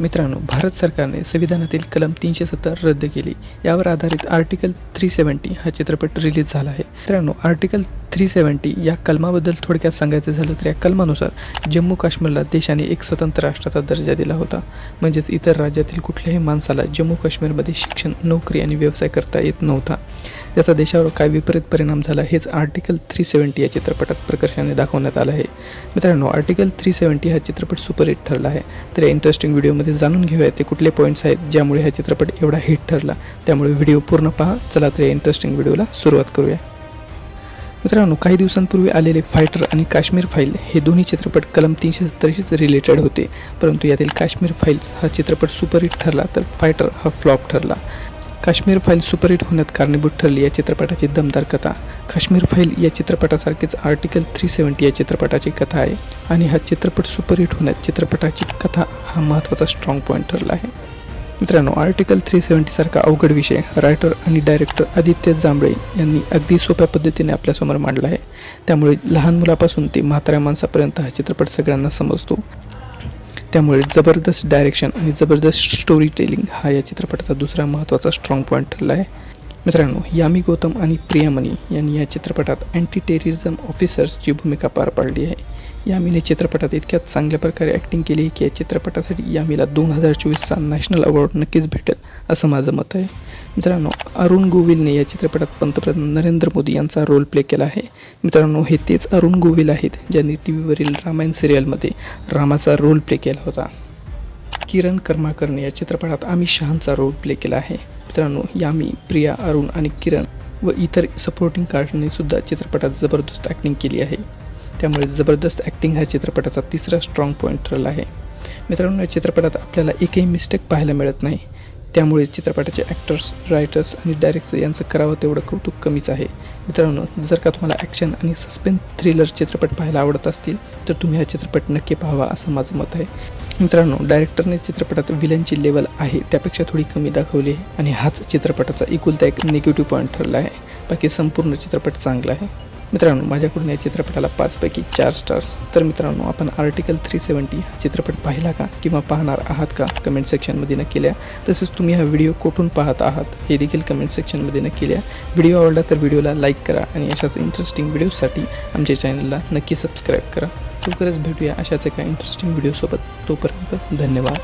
मित्रांनो भारत सरकारने संविधानातील कलम तीनशे सत्तर रद्द केली. यावर आधारित आर्टिकल थ्री सेवन्टी हा चित्रपट रिलीज झाला आहे. मित्रांनो आर्टिकल थ्री सेवन्टी या कलमाबद्दल थोडक्यात सांगायचं झालं तर या कलमानुसार जम्मू काश्मीरला देशाने एक स्वतंत्र राष्ट्राचा दर्जा दिला होता. म्हणजेच इतर राज्यातील कुठल्याही माणसाला जम्मू काश्मीरमध्ये शिक्षण नोकरी आणि व्यवसाय करता येत नव्हता. त्याचा देशावर काय विपरीत परिणाम झाला हेच आर्टिकल थ्री सेवन्टी या चित्रपटात प्रकर्षाने दाखवण्यात आलं आहे. मित्रांनो आर्टिकल थ्री सेवन्टी हा चित्रपट सुपरहिट ठरला आहे. तर या इंटरेस्टिंग व्हिडिओमध्ये जाणून घेऊया ते कुठले पॉईंट्स आहेत ज्यामुळे हा चित्रपट एवढा हिट ठरला. त्यामुळे व्हिडिओ पूर्ण पहा. चला तर या इंटरेस्टिंग व्हिडिओला सुरुवात करूया. मित्रांनो काही दिवसांपूर्वी आलेले फायटर आणि काश्मीर फाईल हे दोन्ही चित्रपट कलम तीनशे सत्तरशीच रिलेटेड होते. परंतु यातील काश्मीर फाईल्स हा चित्रपट सुपरहिट ठरला तर फायटर हा फ्लॉप ठरला. काश्मीर फाईल सुपरहिट होण्यात कारणीभूत ठरली या चित्रपटाची दमदार कथा. काश्मीर फाईल या चित्रपटासारखीच आर्टिकल थ्री सेवन्टी या चित्रपटाची कथा आहे आणि हा चित्रपट सुपरहिट होण्यात चित्रपटाची कथा हा महत्त्वाचा स्ट्रॉंग पॉईंट ठरला आहे. मित्रांनो आर्टिकल थ्री सेवन्टीसारखा अवघड विषय रायटर आणि डायरेक्टर आदित्य जांभळे यांनी अगदी सोप्या पद्धतीने आपल्यासमोर मांडला आहे. त्यामुळे लहान मुलापासून ते म्हाताऱ्या माणसापर्यंत हा चित्रपट सगळ्यांना समजतो. त्यामुळे जबरदस्त डायरेक्शन आणि जबरदस्त स्टोरी टेलिंग हा या चित्रपटाचा दुसरा महत्त्वाचा स्ट्रॉंग पॉईंट ठरला आहे. मित्रांनो यामी गौतम आणि प्रियामणी यांनी या चित्रपटात अँटी टेररिझम ऑफिसर्सची भूमिका पार पाडली आहे. यामीने चित्रपटात इतक्यात चांगल्या प्रकारे ॲक्टिंग केली की या चित्रपटासाठी यामीला दोन हजार चोवीसचा नॅशनल अवॉर्ड नक्कीच भेटेल असं माझं मत आहे. मित्रांनो अरुण गोविलने या चित्रपटात पंतप्रधान नरेंद्र मोदी यांचा रोल प्ले केला आहे. मित्रांनो हे तेच अरुण गोविल आहेत ज्यांनी टी व्हीवरील रामायण सिरियलमध्ये रामाचा रोल प्ले केला होता. किरण कर्माकरने या चित्रपटात आमिर शहांचा रोल प्ले केला आहे. मित्रांनो यामी प्रिया अरुण आणि किरण व इतर सपोर्टिंग कार्डने सुद्धा चित्रपटात जबरदस्त ॲक्टिंग केली आहे. त्यामुळे जबरदस्त ॲक्टिंग हा चित्रपटाचा तिसरा स्ट्रॉंग पॉईंट ठरला आहे. मित्रांनो या चित्रपटात आपल्याला एकही मिस्टेक पाहायला मिळत नाही. त्यामुळे चित्रपटाचे ॲक्टर्स रायटर्स आणि डायरेक्टर्स यांचं करावं तेवढं कौतुक कमीच आहे. मित्रांनो जर का तुम्हाला ॲक्शन आणि सस्पेन्स थ्रिलर चित्रपट पाहायला आवडत असतील तर तुम्ही हा चित्रपट नक्की पाहावा असं माझं मत आहे. मित्रांनो डायरेक्टरने चित्रपटात विलनची लेवल आहे त्यापेक्षा थोडी कमी दाखवली आहे आणि हाच चित्रपटाचा एकुलता एक निगेटिव्ह पॉईंट ठरला आहे. बाकी संपूर्ण चित्रपट चांगला आहे. मित्रांनो माझ्याकडून या चित्रपटाला पाचपैकी चार स्टार्स तर मित्रांनो आपण आर्टिकल थ्री सेवन्टी हा चित्रपट पाहिला का किंवा पाहणार आहात का कमेंट सेक्शनमध्ये नक्की लिहा. तसेच तुम्ही हा व्हिडिओ कुठून पाहत आहात हे देखील कमेंट सेक्शनमध्ये नक्की लिहा. व्हिडिओ आवडला तर व्हिडिओला लाईक करा आणि अशाच इंटरेस्टिंग व्हिडिओसाठी आमच्या चॅनलला नक्की सबस्क्राईब करा. लवकरच भेटूया अशाच एका इंटरेस्टिंग व्हिडिओसोबत तोपर्यंत धन्यवाद.